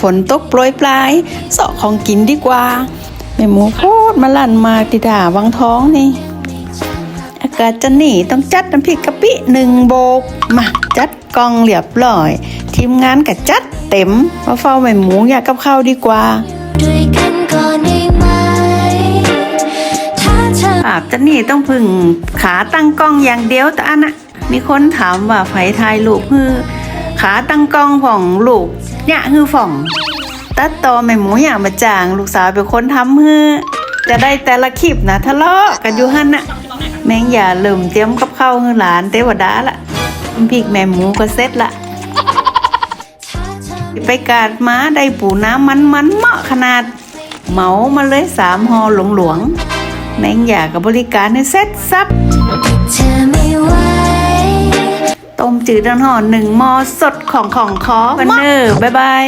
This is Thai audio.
ฝนตกโปรยปลายเสาะของกินดีกว่าแม่หมูโคตรมาลั่นมาติดาวังท้องนี่ อากาศจะหนีต้องจัดน้ำพริกกะปิหนึ่งโบก มาจัดกล่องเรียบร้อย ทีมงานก็จัดเต็มมาเฝ้าแม่หมูอยากกับข้าวดีกว่าด้วยกันก่อนได้ไหมถ้าเธออาบจะนี่ต้องพึ่งขาตั้งกล้องอย่างเดียวแต่อันน่ะมีคนถามว่าไผทายลูกฮือขาตั้งกล้องของลูก เนี่ยฮือฝ่อง ตัดต่อแม่หมูอย่างมาจาง ลูกสาวเป็นคนทำฮือจะได้แต่ละคลิปนะทะเลาะกันอยู่หันน่ะ แมงอย่าลืมเตรียมกับข้าวฮือหลานเตวดาละพริกแม่หมูก็เสร็จละไปกาดม้าได้ปูน้ำมันมันเหมาะขนาด เหมามาเลยสามหอหลวงหลวงแมงอยากกับบริการให้เซ็ตซับเธอไม่วต้ม จืดห่อหนึ่งหม้อสดของของคอวันเนอร์บ๊ายบาย